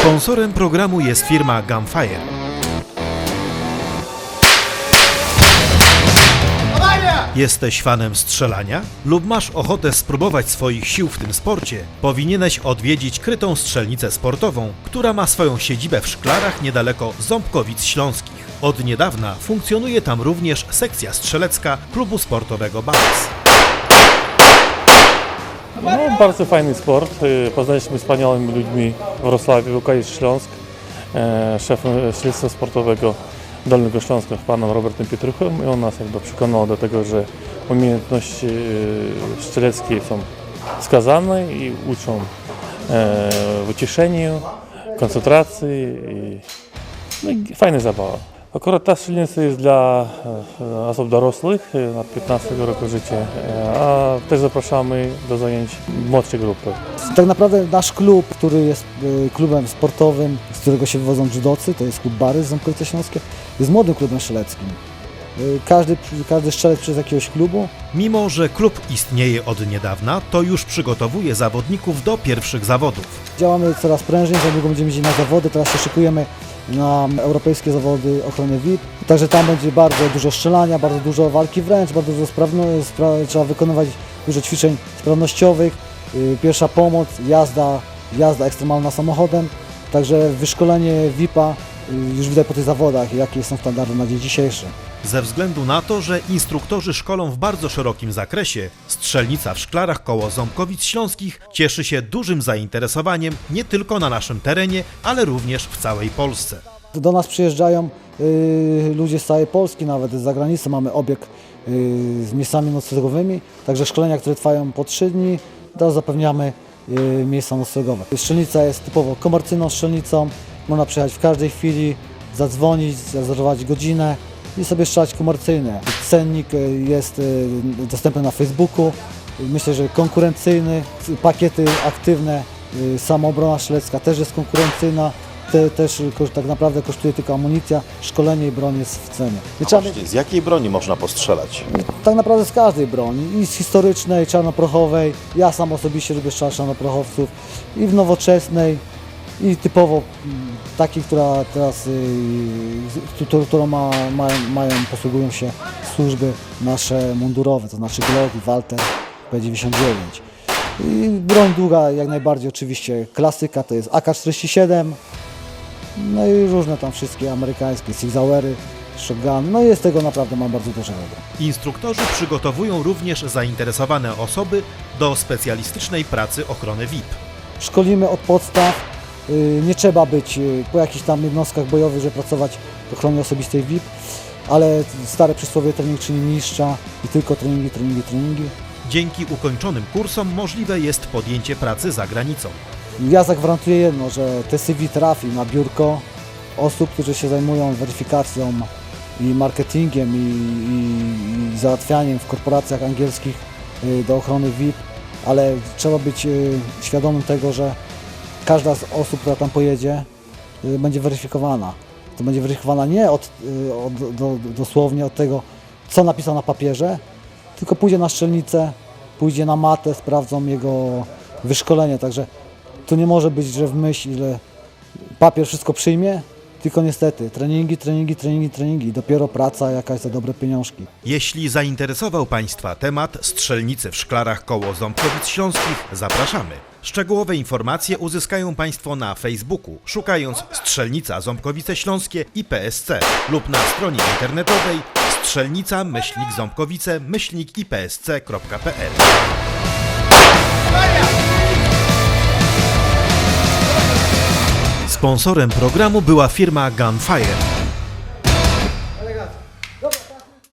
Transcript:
Sponsorem programu jest firma Gunfire. Jesteś fanem strzelania? Lub masz ochotę spróbować swoich sił w tym sporcie? Powinieneś odwiedzić krytą strzelnicę sportową, która ma swoją siedzibę w Szklarach niedaleko Ząbkowic Śląskich. Od niedawna funkcjonuje tam również sekcja strzelecka klubu sportowego Bals. No, bardzo fajny sport. Y, Poznaliśmy wspaniałymi ludźmi w Wrocławiu, UKS Śląsk, e, szefem śledztwa sportowego Dolnego Śląska, panem Robertem Pietruchem i on nas jakby przekonał do tego, że umiejętności y, strzeleckie są wskazane i uczą e, w koncentracji i, no zabawa. Akurat ta strzelnica jest dla e, osób dorosłych e, na 15 roku życia, e, a też zapraszamy do zajęć młodszej grupy. Tak naprawdę nasz klub, który jest klubem sportowym, z którego się wywodzą judocy, to jest klub Bary z Ząbkowice Śląskie, jest młodym klubem strzeleckim. Każdy, każdy strzelec przez jakiegoś klubu Mimo, że klub istnieje od niedawna, to już przygotowuje zawodników do pierwszych zawodów. działamy coraz prężniej, za niedługo będziemy jeździć na zawody, teraz się szykujemy na europejskie zawody ochrony VIP. Także tam będzie bardzo dużo strzelania, bardzo dużo walki wręcz, bardzo dużo sprawno, spra trzeba wykonywać dużo ćwiczeń sprawnościowych, y, pierwsza pomoc, jazda, jazda ekstremalna samochodem. Także wyszkolenie VIP-a już widać po tych zawodach, jakie są standardy na dzień dzisiejszy. Ze względu na to, że instruktorzy szkolą w bardzo szerokim zakresie, strzelnica w Szklarach koło Ząbkowic Śląskich cieszy się dużym zainteresowaniem nie tylko na naszym terenie, ale również w całej Polsce. Do nas przyjeżdżają y, ludzie z całej Polski, nawet z zagranicy. Mamy obieg y, z miejscami noclegowymi, także szkolenia, które trwają po 3 dni, teraz zapewniamy y, miejsca noclegowe. Strzelnica jest typowo komercyjną strzelnicą, można przyjechać w każdej chwili, zadzwonić, zarezerwować godzinę i sobie strzelać komercyjnie. Cennik y, jest y, dostępny na Facebooku, myślę, że konkurencyjny, pakiety aktywne, y, samoobrona strzelecka też jest konkurencyjna, te, też tak naprawdę kosztuje tylko amunicja, szkolenie i broń jest w cenie. Właśnie, z jakiej broni można postrzelać? tak naprawdę z każdej broni, i z historycznej, czarnoprochowej, ja sam osobiście lubię strzelać czarnoprochowców, i w nowoczesnej, i typowo takiej, która teraz, y, z- którą, ma, mają, mają, posługują się służby nasze mundurowe, to znaczy Glock Walter P99. I broń długa jak najbardziej oczywiście klasyka to jest AK-47, no i różne tam wszystkie amerykańskie, Six Hauery, shotgun, no jest tego naprawdę mam bardzo dużo. Instruktorzy przygotowują również zainteresowane osoby do specjalistycznej pracy ochrony VIP. Szkolimy od podstaw, y, nie trzeba być y, po jakichś tam jednostkach bojowych, żeby pracować w ochronie osobistej VIP, ale stare przysłowie trening czyni mistrza i tylko treningi, treningi, treningi. Dzięki ukończonym kursom możliwe jest podjęcie pracy za granicą. Ja zagwarantuję jedno, że te CV trafi na biurko osób, którzy się zajmują weryfikacją i marketingiem i, i, i załatwianiem w korporacjach angielskich y, do ochrony VIP, ale trzeba być y, świadomym tego, że każda z osób, która tam pojedzie, y, będzie weryfikowana. To będzie weryfikowana nie od, y, od, do, do, dosłownie od tego, co napisał na papierze, tylko pójdzie na strzelnicę, pójdzie na matę, sprawdzą jego wyszkolenie, także tu nie może być, że w myśl, że papier wszystko przyjmie, tylko niestety treningi, treningi, treningi, treningi dopiero praca jakaś za dobre pieniążki. Jeśli zainteresował Państwa temat strzelnicy w Szklarach koło Ząbkowic Śląskich, zapraszamy. Szczegółowe informacje uzyskają Państwo na Facebooku, szukając Strzelnica Ząbkowice Śląskie i PSC lub na stronie internetowej strzelnica myślnik ząbkowice myślnik ipsc.pl. Sponsorem programu była firma Gunfire.